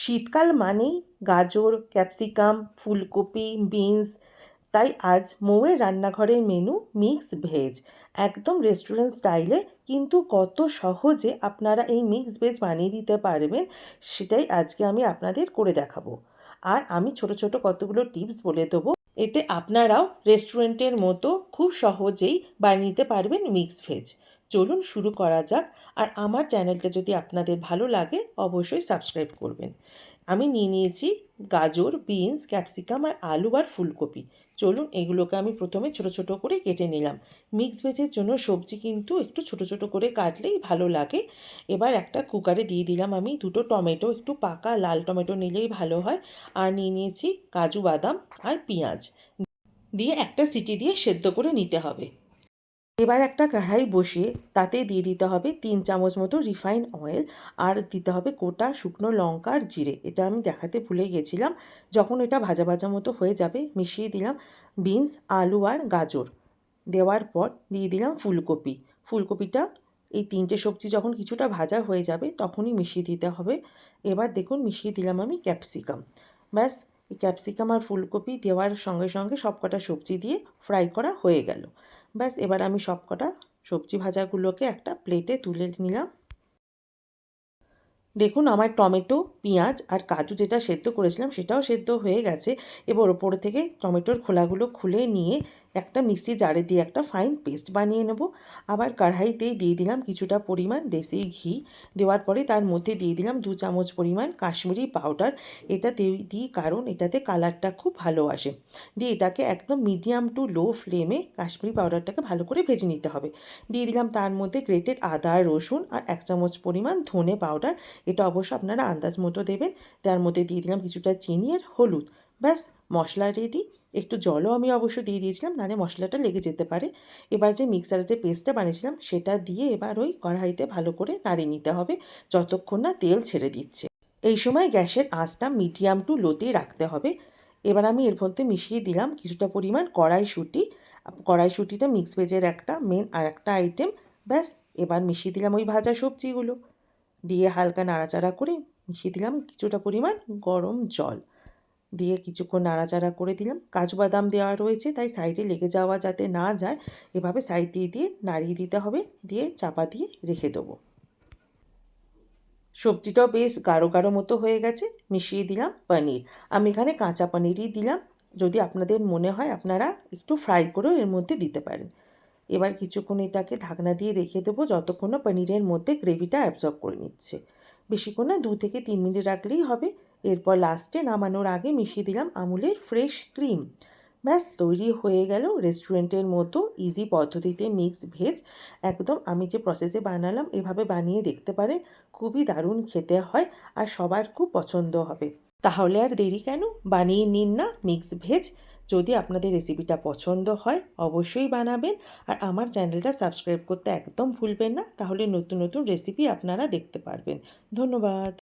শীতকাল মানেই গাজর, ক্যাপসিকাম, ফুলকপি, বিনস। তাই আজ মৌয়ের রান্নাঘরের মেনু মিক্স ভেজ। একদম রেস্টুরেন্ট স্টাইলে কিন্তু কত সহজে আপনারা এই মিক্স ভেজ বানিয়ে দিতে পারবেন সেটাই আজকে আমি আপনাদের করে দেখাবো। আর আমি ছোট ছোট কতগুলো টিপস বলে দেবো। এতে আপনারাও রেস্টুরেন্টের মতো খুব সহজেই বানিয়ে নিতে পারবেন মিক্স ভেজ। চলুন শুরু করা যাক আর আমার চ্যানেলটা যদি আপনাদের ভালো লাগে অবশ্যই সাবস্ক্রাইব করবেন। আমি নিয়ে নিয়েছি গাজর, বিনস, ক্যাপসিকাম আর আলু আর ফুলকপি। চলুন এগুলোকে আমি প্রথমে ছোট ছোট করে কেটে নিলাম। মিক্স ভেজের জন্য সবজি কিন্তু একটু ছোট ছোট করে কাটলেই ভালো লাগে। এবার একটা কুকারে দিয়ে দিলাম আমি দুটো টমেটো, একটু পাকা লাল টমেটো নিলেই ভালো হয়। আর নিয়ে নিয়েছি কাজু বাদাম আর পেঁয়াজ। দিয়ে একটা সিটি দিয়ে সেদ্ধ করে নিতে হবে। এবার একটা কড়াই বসিয়ে তাতে দিয়ে দিতে হবে তিন চামচ মতো রিফাইন অয়েল আর দিতে হবে গোটা শুকনো লঙ্কা আর জিরে। এটা আমি দেখাতে ভুলে গেছিলাম। যখন এটা ভাজা ভাজা মতো হয়ে যাবে, মিশিয়ে দিলাম বিনস, আলু আর গাজর। দেওয়ার পর দিয়ে দিলাম ফুলকপি। ফুলকপিটা, এই তিনটে সবজি যখন কিছুটা ভাজা হয়ে যাবে, তখনই মিশিয়ে দিতে হবে। এবার দেখুন, মিশিয়ে দিলাম আমি ক্যাপসিকাম। ব্যাস, এই ক্যাপসিকাম আর ফুলকপি দেওয়ার সঙ্গে সঙ্গে সবকটা সবজি দিয়ে ফ্রাই করা হয়ে গেল। ব্যাস, এবার আমি সব কটা সবজি ভাজাগুলোকে একটা প্লেটে তুলে নিলাম। দেখুন, আমার টমেটো, পেঁয়াজ আর কাজু যেটা সেদ্ধ করেছিলাম সেটাও সেদ্ধ হয়ে গেছে। এবার ওপর থেকে টমেটোর খোলাগুলো খুলে নিয়ে একটা মিক্সি জারে দিয়ে একটা ফাইন পেস্ট বানিয়ে নেব। আবার কড়াইতেই দিয়ে দিলাম কিছুটা পরিমাণ দেশি ঘি। দেওয়ার পরে তার মধ্যে দিয়ে দিলাম দু চামচ পরিমাণ কাশ্মীরি পাউডার এটা দিই কারণ এটাতে কালারটা খুব ভালো আসে। দিয়ে এটাকে একদম মিডিয়াম টু লো ফ্লেমে কাশ্মীরি পাউডারটাকে ভালো করে ভেজে নিতে হবে। দিয়ে দিলাম তার মধ্যে গ্রেটেড আদা, রসুন আর এক চামচ পরিমাণ ধনে পাউডার এটা অবশ্য আপনারা আন্দাজ মতো দেবেন। তার মধ্যে দিয়ে দিলাম কিছুটা চিনি আর হলুদ। ব্যাস, মশলা রেডি একটু জলও আমি অবশ্য দিয়ে দিয়েছিলাম, নাহলে মশলাটা লেগে যেতে পারে। এবার যে মিক্সারের যে পেস্টটা বানিয়েছিলাম, সেটা দিয়ে এবার ওই কড়াইতে ভালো করে নাড়িয়ে নিতে হবে, যতক্ষণ না তেল ছেড়ে দিচ্ছে। এই সময় গ্যাসের আঁচটা মিডিয়াম টু লোতেই রাখতে হবে। এবার আমি এর মধ্যে মিশিয়ে দিলাম কিছুটা পরিমাণ কড়াইশুঁটি। কড়াইশুঁটিটা মিক্স ভেজের একটা মেন আর একটা আইটেম ব্যাস, এবার মিশিয়ে দিলাম ওই ভাজা সবজিগুলো। দিয়ে হালকা নাড়াচাড়া করে মিশিয়ে দিলাম কিছুটা পরিমাণ গরম জল। দিয়ে কিছুক্ষণ নাড়াচাড়া করে দিলাম। কাজু বাদাম দেওয়া রয়েছে, তাই সাইডে লেগে যাওয়া যাতে না যায়, এভাবে সাইড দিয়ে দিয়ে নাড়িয়ে দিতে হবে। দিয়ে চাপা দিয়ে রেখে দেবো। সবজিটাও বেশ গাঢ় গাঢ় মতো হয়ে গেছে, মিশিয়ে দিলাম পনির। আমি এখানে কাঁচা পনিরই দিলাম। যদি আপনাদের মনে হয় আপনারা একটু ফ্রাই করেও এর মধ্যে দিতে পারেন। এবার কিছুক্ষণ এটাকে ঢাকনা দিয়ে রেখে দেবো, যতক্ষণ না পনিরের মধ্যে গ্রেভিটা অ্যাবজর্ব করে নিচ্ছে। বেশিক্ষণ না, দু থেকে তিন মিনিট রাখলেই হবে। এরপর লাস্টে নামানোর আগে মিশিয়ে দিলাম আমুলের ফ্রেশ ক্রিম ব্যাস, তৈরি হয়ে গেল রেস্টুরেন্টের মতো ইজি পদ্ধতিতে মিক্স ভেজ একদম আমি যে প্রসেসে বানালাম, এভাবে বানিয়ে দেখতে পারেন, খুবই দারুণ খেতে হয় আর সবার খুব পছন্দ হবে। তাহলে আর দেরি কেন? বানিয়ে নিন না মিক্স ভেজ যদি আপনাদের রেসিপিটা পছন্দ হয়, অবশ্যই বানাবেন। আর আমার চ্যানেলটা সাবস্ক্রাইব করতে একদম ভুলবেন না, তাহলে নতুন নতুন রেসিপি আপনারা দেখতে পারবেন। ধন্যবাদ।